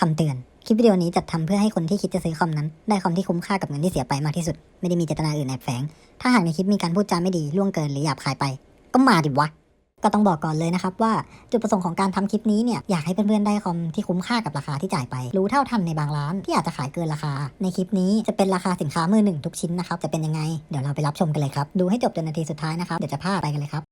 คำเตือน คลิปวิดีโอนี้จัดทำเพื่อให้คนที่คิดจะซื้อคอมนั้น ได้คอมที่คุ้มค่ากับเงินที่เสียไปมากที่สุด ไม่ได้มีเจตนาอื่นแอบแฝง ถ้าหากในคลิปมีการพูดจาไม่ดีล่วงเกินหรือหยาบคายไป ก็มาดิวะ ก็ต้องบอกก่อนเลยนะครับว่าจุดประสงค์ของการทำคลิปนี้เนี่ยอยากให้เพื่อนๆได้คอมที่คุ้มค่ากับราคาที่จ่ายไป รู้เท่าทันในบางร้านที่อาจจะขายเกินราคา ในคลิปนี้จะเป็นราคาสินค้ามือหนึ่งทุกชิ้นนะครับจะเป็นยังไงเดี๋ยวเราไปรับชมกันเลยครับดูให้จบจนนาทีสุดท้ายนะครับเดี๋ยวจะพาไปกันเลยครับ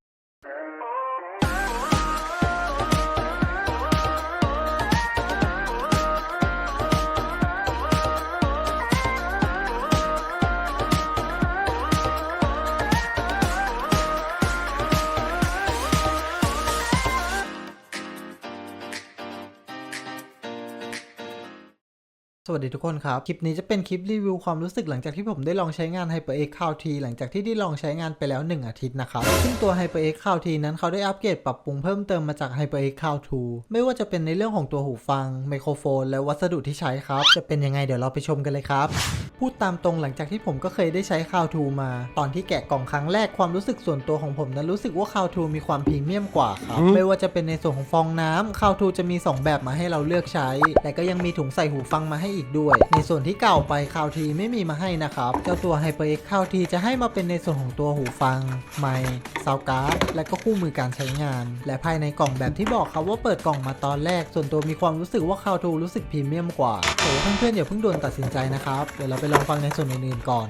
สวัสดีทุกคนครับ คลิปนี้จะเป็นคลิปรีวิวความรู้สึกหลังจากที่ผมได้ลองใช้งาน HyperX Cloud T หลังจากที่ได้ลองใช้งานไปแล้ว 1 อาทิตย์นะครับ ซึ่งตัว HyperX Cloud T นั้นเขาได้อัปเกรดปรับปรุงเพิ่มเติมมาจาก HyperX Cloud 2 ไม่ว่าจะเป็นในเรื่องของตัวหูฟัง ไมโครโฟน และวัสดุที่ใช้ครับ จะเป็นยังไงเดี๋ยวเราไปชมกันเลยครับ พูดตามตรงหลังจากที่ผมก็เคยได้ใช้ Cloud 2มา ตอนที่แกะกล่องครั้งแรกความรู้สึกส่วนตัวของผมนั้นรู้สึกว่า Cloud 2มีความพรีเมียมกว่าครับ ไม่ว่าจะเป็นในส่วนของฟองน้ำ Cloud 2จะมี 2 แบบมาให้เราเลือกใช้ แต่ก็ยังมีถุงใส่หูฟังมาให้อีกด้วย ในส่วนที่เก่าไป Cloud ทีไม่มีมาให้นะครับ เจ้าตัว HyperX Cloud ทีจะให้มาเป็นในส่วนของตัวหูฟัง ไมค์ซาวการ์ดและก็คู่มือการใช้งาน และภายในกล่องแบบที่บอกครับว่าเปิดกล่องมาตอนแรก ส่วนตัวมีความรู้สึกว่า Cloud 2รู้สึกพรีเมียมกว่าแต่ว่าเพื่อนๆอย่าเพิ่งด่วนตัดสินใจนะครับเดี๋ยวเราไปลองฟังในส่วนอื่นๆก่อน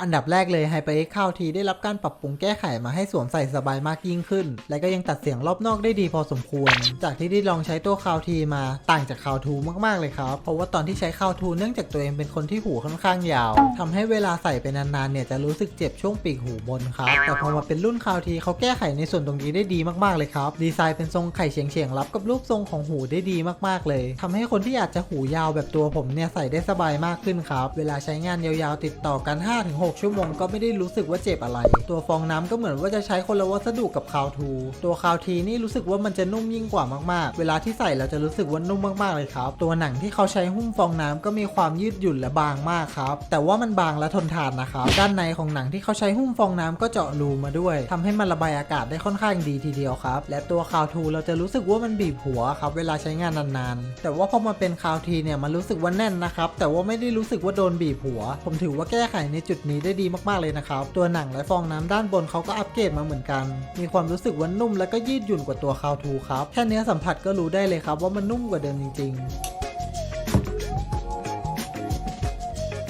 อันดับแรกเลย HyperX Cloud T ได้รับการปรับปรุงแก้ไขมาให้สวมใส่สบายมากยิ่งขึ้น และก็ยังตัดเสียงรอบนอกได้ดีพอสมควร จากที่ได้ลองใช้ตัว Cloud T มาต่างจาก Cloud 2มากๆเลยครับ เพราะว่าตอนที่ใช้ Cloud 2เนื่องจากตัวเองเป็นคนที่หูค่อนข้างยาวทำให้เวลาใส่ไปนานๆเนี่ยจะรู้สึกเจ็บช่วงปีกหูบนครับ แต่พอมาเป็นรุ่น Cloud T เขาแก้ไขในส่วนตรงนี้ได้ดีมากๆเลยครับ ดีไซน์เป็นทรงไข่เฉียงๆรับกับรูปทรงของหูได้ดีมากๆเลยทำให้คนที่อากจะหูยาวแบบตัวผมเนี่ยใส่ได้สบายมากขึ้นครับ เวลาใช้งานยาวๆติดต่อกัน5-6 6 ชั่วโมงก็ไม่ได้รู้สึกว่าเจ็บอะไร ตัวฟองน้ำก็เหมือนว่าจะใช้คนละวัสดุกับคาวทู ตัวคาวทีนี่รู้สึกว่ามันจะนุ่มยิ่งกว่ามากๆ เวลาที่ใส่เราจะรู้สึกว่านุ่มมากๆเลยครับ ตัวหนังที่เขาใช้หุ้มฟองน้ำก็มีความยืดหยุ่นและบางมากครับ แต่ว่ามันบางและทนทานนะครับด้านในของหนังที่เขาใช้หุ้มฟองน้ำก็เจาะรูมาด้วยทำให้มันระบายอากาศได้ค่อนข้างดีทีเดียวครับ และตัวคาวทูเราจะรู้สึกว่ามันบีบหัวครับเวลาใช้งานนานๆ แต่ว่าพอมาเป็นคาวทีเนี่ยมันรู้สึกว่าแน่นนะครับแต่ว่าไม่ได้รู้สึกว่าโดนบีบหัว ผมถือว่าแก้ไขในจุดนี้ได้ดีมากๆเลยนะครับ ตัวหนังและฟองน้ำด้านบนเขาก็อัปเกรดมาเหมือนกัน มีความรู้สึกว่านุ่มและก็ยืดหยุ่นกว่าตัวคาวทูครับ แค่เนี้อสัมผัสก็รู้ได้เลยครับว่ามันนุ่มกว่าเดิมจริง ๆ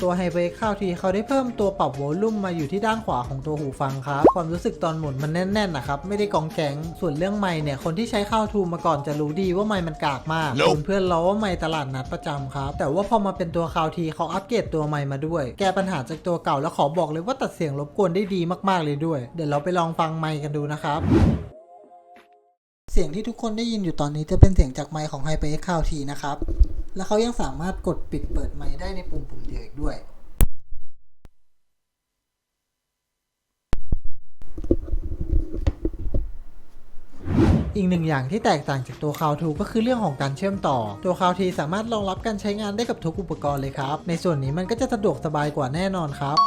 ตัวไฮเวย์ข้าวทีเขาได้เพิ่มตัวปรับโวลูมมาอยู่ที่ด้านขวาของตัวหูฟังครับ ความรู้สึกตอนหมุนมันแน่นๆนะครับ ไม่ได้กองแกงส่วนเรื่องไมค์เนี่ย คนที่ใช้ข้าวทูมาก่อนจะรู้ดีว่าไมค์มันกากมาก Nope เพื่อนๆเราว่าไมค์ตลาดนัดประจำครับ แต่ว่าพอมาเป็นตัวข้าวทีเขาอัปเกรดตัวไมค์มาด้วย แก้ปัญหาจากตัวเก่าแล้วขอบอกเลยว่าตัดเสียงรบกวนได้ดีมากๆเลยด้วย เดี๋ยวเราไปลองฟังไมค์กันดูนะครับเสียงที่ทุกคนได้ยินอยู่ตอนนี้จะเป็นเสียงจากไมค์ของ HyperX Cloud T นะครับ และเขายังสามารถกดปิดเปิดไมค์ได้ในปุ่มปุ่มเดียวอีกด้วย อีกหนึ่งอย่างที่แตกต่างจากตัว Cloud 2ก็คือเรื่องของการเชื่อมต่อ ตัว Cloud 2สามารถรองรับการใช้งานได้กับทุกอุปกรณ์เลยครับ ในส่วนนี้มันก็จะสะดวกสบายกว่าแน่นอนครับ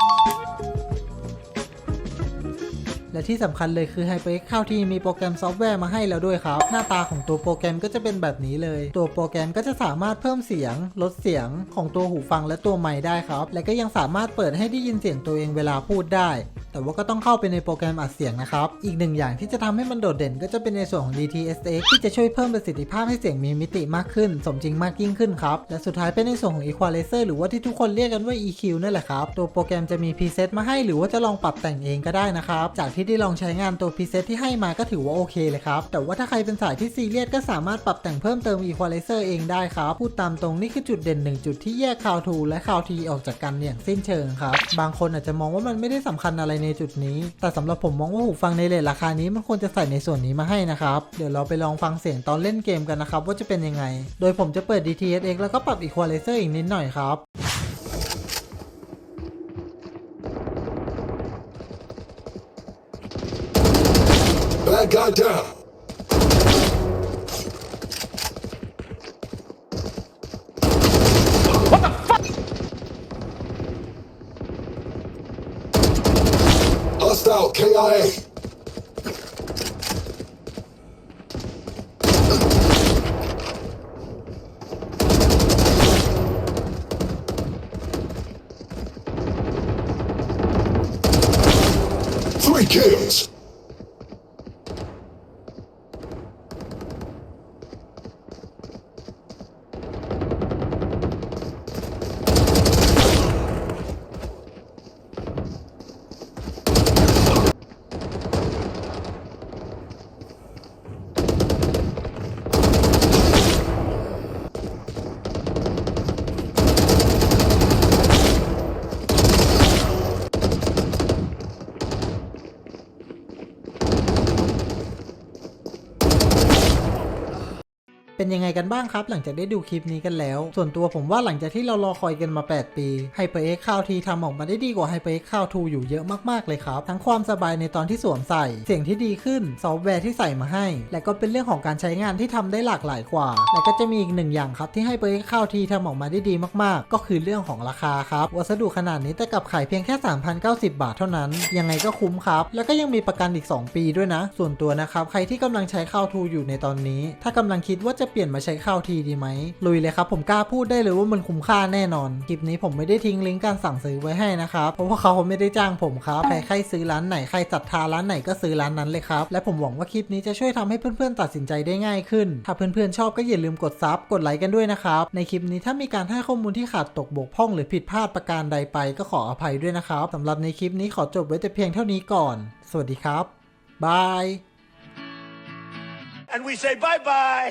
และที่สำคัญเลยคือ HyperX เข้าที่มีโปรแกรมซอฟต์แวร์มาให้แล้วด้วยครับ หน้าตาของตัวโปรแกรมก็จะเป็นแบบนี้เลย ตัวโปรแกรมก็จะสามารถเพิ่มเสียง ลดเสียงของตัวหูฟังและตัวไมค์ได้ครับ และก็ยังสามารถเปิดให้ได้ยินเสียงตัวเองเวลาพูดได้ แต่ว่าก็ต้องเข้าไปในโปรแกรมอัดเสียงนะครับ อีกหนึ่งอย่างที่จะทำให้มันโดดเด่นก็จะเป็นในส่วนของ DTS:X ที่จะช่วยเพิ่มประสิทธิภาพให้เสียงมีมิติมากขึ้น สมจริงมากยิ่งขึ้นครับ และสุดท้ายเป็นในส่วนของ Equalizer หรือว่าที่ทุกคนเรียกกันว่า EQ นั่นแหละครับ ตัวโปรแกรมจะมี preset มาให้หรือว่าจะลองปรับแต่งเองก็ได้นะครับ จากที่ได้ลองใช้งานตัว preset ที่ให้มาก็ถือว่าโอเคเลยครับ แต่ว่าถ้าใครเป็นสายที่ซีเรียสก็สามารถปรับแต่งเพิ่มเติม Equalizer เองได้ครับ พูดตามตรงนี่คือจุดเด่นหนึ่งจุดที่แยก Cloud 2และ Cloud T ออกจากกันอย่างสิ้นเชิงครับ บางคนอาจจะมองว่ามันไม่ได้สำคัญอะไรในจุดนี้ แต่สำหรับผมมองว่าหูฟังในเลทราคานี้มันควรจะใส่ในส่วนนี้มาให้นะครับ เดี๋ยวเราไปลองฟังเสียงตอนเล่นเกมกันนะครับ ว่าจะเป็นยังไง โดยผมจะเปิด DTS:X แล้วก็ปรับ Equalizer อีกนิดหน่อยครับ Bad guy down. Out, KIA. Three kills. เป็นยังไงกันบ้างครับ หลังจากได้ดูคลิปนี้กันแล้ว ส่วนตัวผมว่าหลังจากที่เรารอคอยกันมา 8 ปี HyperX Cloud T ทำออกมาได้ดีกว่า HyperX Cloud 2 อยู่เยอะมากๆเลยครับ ทั้งความสบายในตอนที่สวมใส่ เสียงที่ดีขึ้นซอฟต์แวร์ที่ใส่มาให้ และก็เป็นเรื่องของการใช้งานที่ทำได้หลากหลายกว่า และก็จะมีอีกหนึ่งอย่างครับที่ HyperX Cloud T ทำออกมาได้ดีมากๆ ก็คือเรื่องของราคาครับวัสดุขนาดนี้แต่กับขายเพียงแค่ 3,090 บาทเท่านั้น ยังไงก็คุ้มครับ แล้วก็ยังมีประกันอีก 2 ปีด้วยนะ ส่วนตัวนะครับใครที่กำลังใช้ข้าวทูอยู่ในตอนนี้ ถ้ากำลังคิดว่าจะเปลี่ยนมาใช้ข้าวทีดีไหมลุยเลยครับผมกล้าพูดได้เลยว่ามันคุ้มค่าแน่นอน คลิปนี้ผมไม่ได้ทิ้งลิงก์การสั่งซื้อไว้ให้นะครับเพราะว่าเขาไม่ได้จ้างผมครับใครใครซื้อร้านไหนใครศรัทธาร้านไหนก็ซื้อร้านนั้นเลยครับและผมหวังว่าคลิปนี้จะช่วยทำให้เพื่อนๆตัดสินใจได้ง่ายขึ้น ถ้าเพื่อนๆชอบก็อย่าลืมกดซับกดไลค์กันด้วยนะครับในคลิปนี้ถ้ามีการให้ข้อมูลที่ขาดตกบกพร่อง หรือผิดพลาดประการใดไปก็ขออภัยด้วยนะครับสำหรับในคลิปนี้ขอจบไว้แต่เพียงเท่านี้ก่อน สวัสดีครับบาย And we say bye bye.